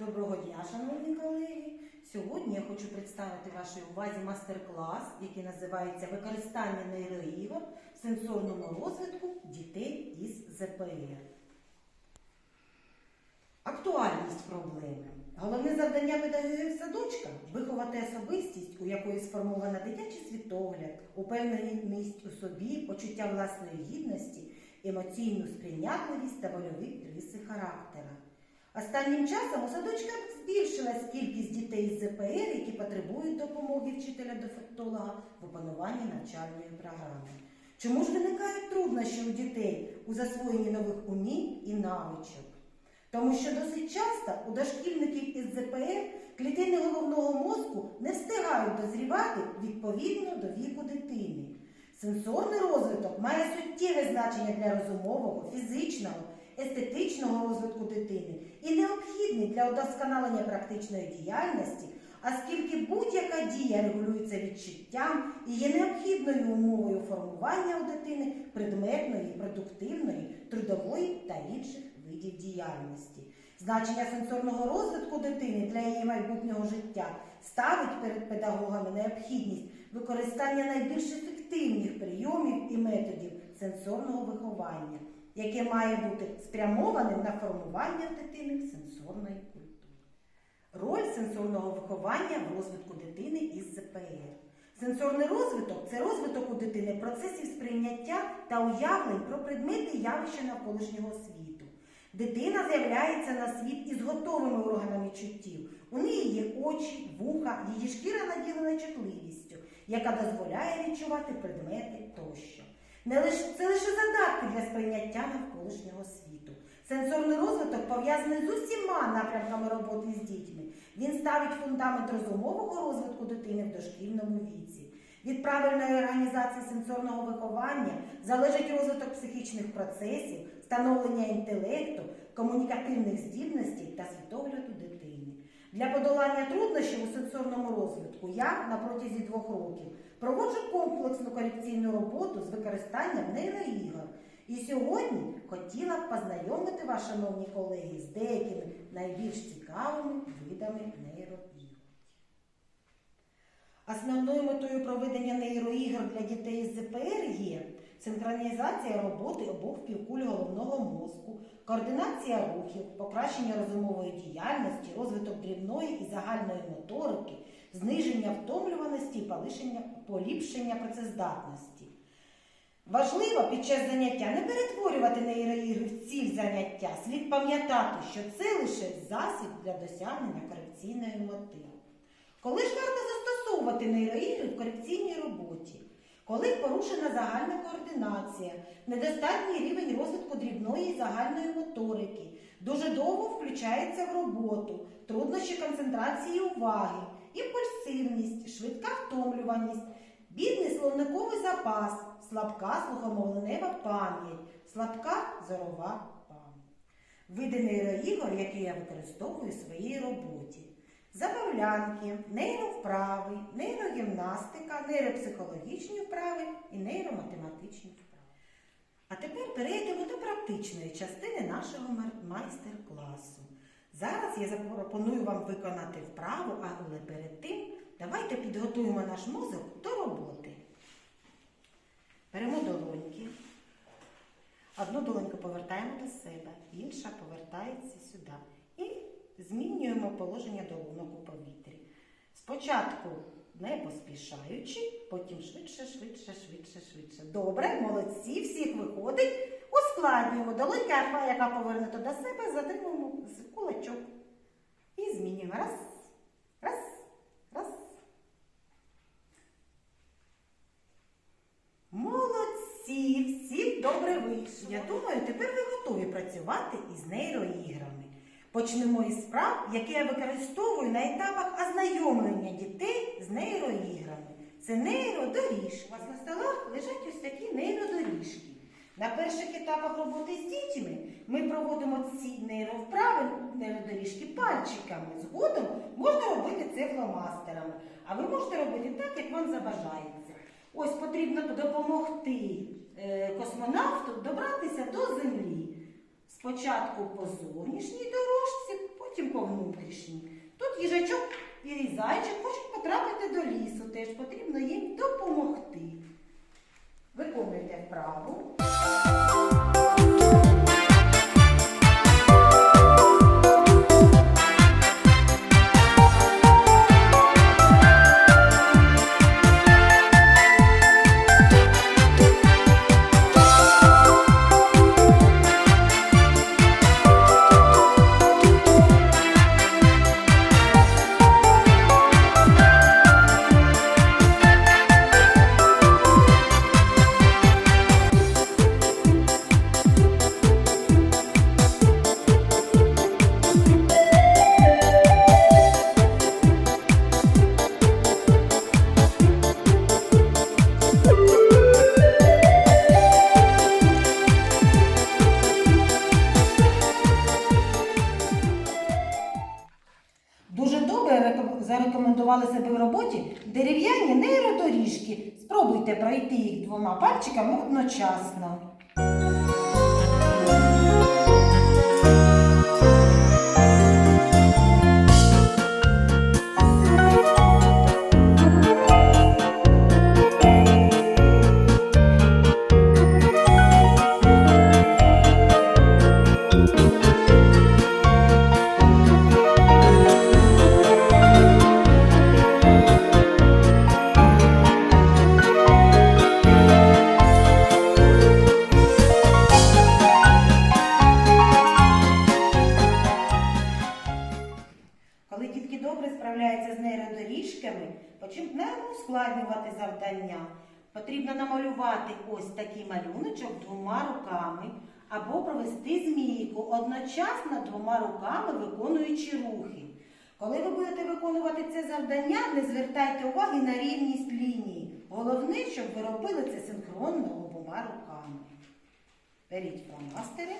Доброго дня, шановні колеги! Сьогодні я хочу представити вашій увазі мастер-клас, який називається Використання нейроігор в сенсорному розвитку дітей із ЗПР. Актуальність проблеми. Головне завдання педагогів садочка виховати особистість, у якої сформована дитячий світогляд, упевненість у собі, почуття власної гідності, емоційну сприйнятливість та вольові риси характера. Останнім часом у садочках збільшилась кількість дітей з ЗПР, які потребують допомоги вчителя-дефектолога в опануванні навчальної програми. Чому ж виникають труднощі у дітей у засвоєнні нових умінь і навичок? Тому що досить часто у дошкільників із ЗПР клітини головного мозку не встигають дозрівати відповідно до віку дитини. Сенсорний розвиток має суттєве значення для розумового, фізичного, естетичного розвитку дитини і необхідний для удосконалення практичної діяльності, оскільки будь-яка дія регулюється відчуттям і є необхідною умовою формування у дитини предметної, продуктивної, трудової та інших видів діяльності. Значення сенсорного розвитку дитини для її майбутнього життя ставить перед педагогами необхідність використання найбільш ефективних прийомів і методів сенсорного виховання, яке має бути спрямованим на формування в дитини сенсорної культури. Роль сенсорного виховання в розвитку дитини із ЗПР. Сенсорний розвиток це розвиток у дитини процесів сприйняття та уявлень про предмети явища навколишнього світу. Дитина з'являється на світ із готовими органами чуттів. У неї є очі, вуха, її шкіра наділена чутливістю, яка дозволяє відчувати предмети тощо. Не лише, це лише задатки для сприйняття навколишнього світу. Сенсорний розвиток пов'язаний з усіма напрямками роботи з дітьми. Він ставить фундамент розумового розвитку дитини в дошкільному віці. Від правильної організації сенсорного виховання залежить розвиток психічних процесів, становлення інтелекту, комунікативних здібностей та світогляду дитини. Для подолання труднощів у сенсорному розвитку я на протязі двох років проводжу комплексну корекційну роботу з використанням нейроігор. І сьогодні хотіла б познайомити вас, шановні колеги, з деякими найбільш цікавими видами нейроігор. Основною метою проведення нейроігор для дітей з ЗПР є синхронізація роботи обох півкуль головного мозку, координація рухів, покращення розумової діяльності, розвиток дрібної і загальної моторики, зниження втомлюваності і поліпшення працездатності. Важливо під час заняття не перетворювати нейроігри в ціль заняття. Слід пам'ятати, що це лише засіб для досягнення корекційної мети. Коли ж варто застосовувати нейроігри в корекційній роботі? Коли порушена загальна координація, недостатній рівень розвитку дрібної і загальної моторики, дуже довго включається в роботу, труднощі концентрації уваги, імпульсивність, швидка втомлюваність, бідний словниковий запас, слабка слухомовленева пам'ять, слабка зорова пам'ять. Види нейроігор, які я використовую в своїй роботі. Забавлянки, нейровправи, нейрогімнастика, нейропсихологічні вправи і нейроматематичні вправи. А тепер перейдемо до практичної частини нашого майстер-класу. Зараз я запропоную вам виконати вправу, але перед тим давайте підготуємо наш мозок до роботи. Беремо долоньки. Одну долоньку повертаємо до себе, інша повертається сюди. Змінюємо положення долонок у повітрі. Спочатку не поспішаючи, потім швидше, швидше, швидше, швидше. Добре, молодці, всіх виходить. Ускладнюємо долонька, яка повернута до себе, затримуємо з кулачок. І змінюємо. Раз, раз, раз. Молодці, всі добре вийшло. Я думаю, тепер ви готові працювати із нейроіграми. Почнемо із справ, які я використовую на етапах ознайомлення дітей з нейроіграми. Це нейродоріжки. У вас на столах лежать ось такі нейродоріжки. На перших етапах роботи з дітьми ми проводимо ці нейровправи, нейродоріжки пальчиками. Згодом можна робити це фломастерами. А ви можете робити так, як вам забажається. Ось потрібно допомогти е, космонавту добратися до землі. Спочатку по зовнішній дорожці, потім по внутрішній. Тут їжачок і зайчик хочуть потрапити до лісу, теж потрібно їм допомогти. Виконуйте вправу. Пройти їх двома пальчиками одночасно. Намалювати ось такий малюночок двома руками або провести змійку одночасно двома руками, виконуючи рухи. Коли ви будете виконувати це завдання, не звертайте уваги на рівність лінії. Головне, щоб ви робили це синхронно обома руками. Беріть фломастери.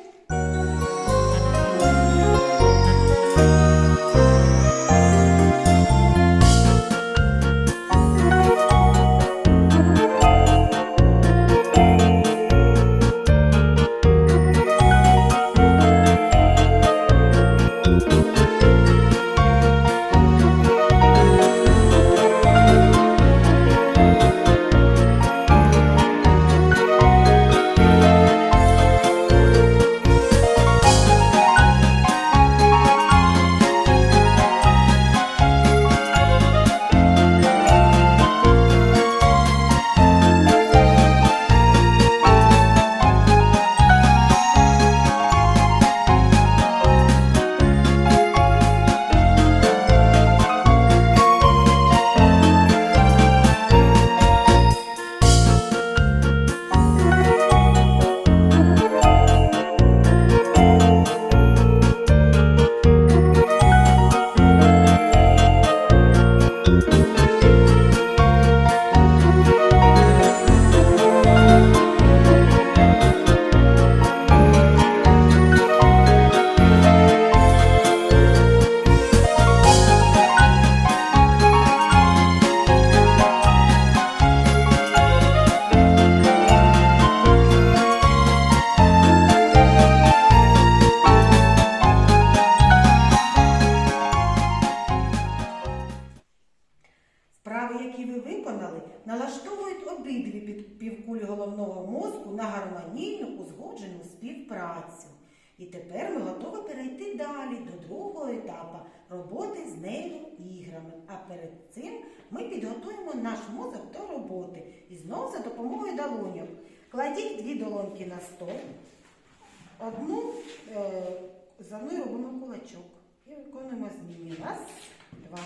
На гармонійну узгоджену співпрацю. І тепер ми готові перейти далі до другого етапу роботи з нейроіграми. А перед цим ми підготуємо наш мозок до роботи. І знову за допомогою долоньок. Кладіть дві долоньки на стол. Одну е, за мною робимо кулачок. І виконуємо зміни. Раз, два,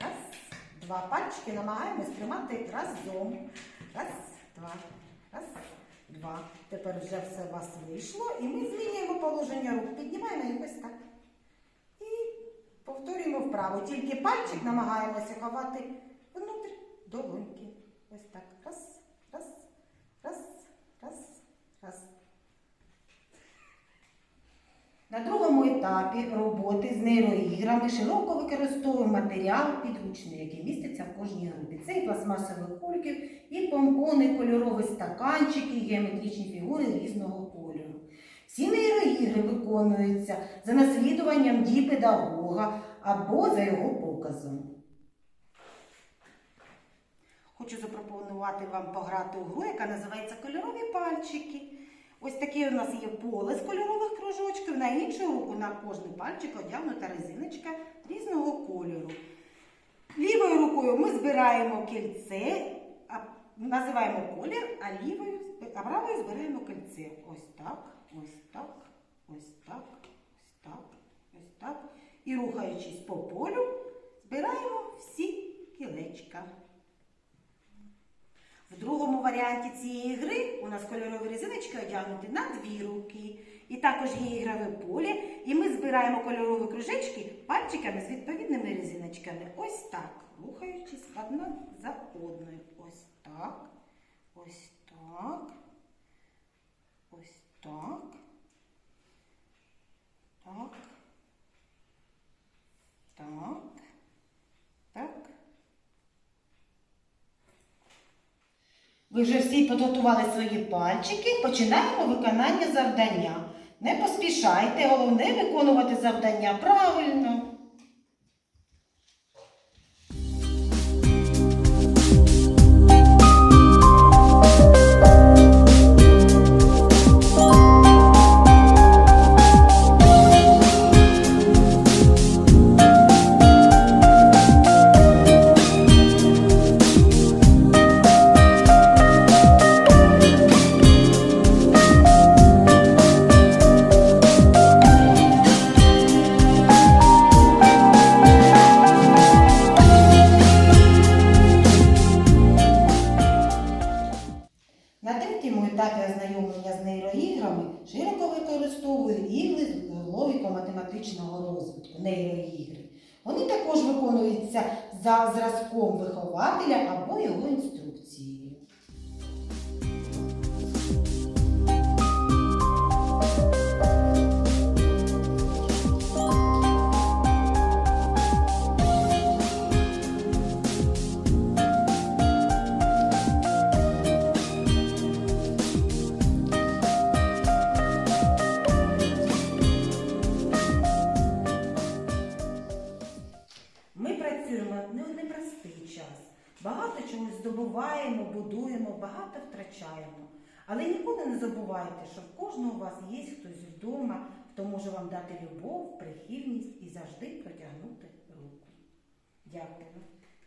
раз, два. Пальчики намагаємось тримати разом. Раз, два, раз, два. Тепер вже все у вас вийшло. І ми змінюємо положення рук. Піднімаємо їх ось так. І повторюємо вправо. Тільки пальчик намагаємося ховати внутрі долоньки. Ось так. Раз, раз, раз, раз, раз. На другому етапі роботи з нейроіграми широко використовуємо матеріал підручний, який міститься в кожній групі. Це і пластмасові кульки, і помпони, кольорові стаканчики, і геометричні фігури різного кольору. Всі нейроігри виконуються за наслідуванням дій педагога або за його показом. Хочу запропонувати вам пограти у гру, яка називається Кольорові пальчики. Ось таке у нас є поле з кольорових кружочків, на іншу руку на кожний пальчик одягнута резиночка різного кольору. Лівою рукою ми збираємо кільце, називаємо колір, а лівою а правою збираємо кільце. Ось так, ось так, ось так, ось так, ось так. І рухаючись по полю, збираємо всі кілечка. В другому варіанті цієї гри у нас кольорові резиночки одягнуті на дві руки. І також є ігрове поле, і ми збираємо кольорові кружечки пальчиками з відповідними резиночками. Ось так, рухаючись одна за одною. Ось так, ось так, ось так, так, так, так. Ви вже всі підготували свої пальчики. Починаємо виконання завдання. Не поспішайте, головне виконувати завдання правильно. Широко використовують ігри з логіко-математичного розвитку нейроігри. Вони також виконуються за зразком вихователя або його інструкцією. Втрачаємо. Але ніколи не забувайте, що в кожного у вас є хтось вдома, хто може вам дати любов, прихильність і завжди протягнути руку. Дякую.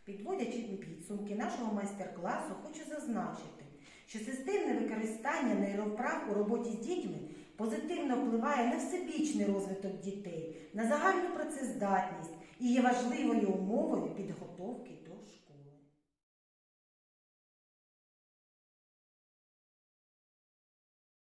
Підводячи підсумки нашого майстер-класу, хочу зазначити, що системне використання нейровправ у роботі з дітьми позитивно впливає на всебічний розвиток дітей, на загальну працездатність і є важливою умовою підготовки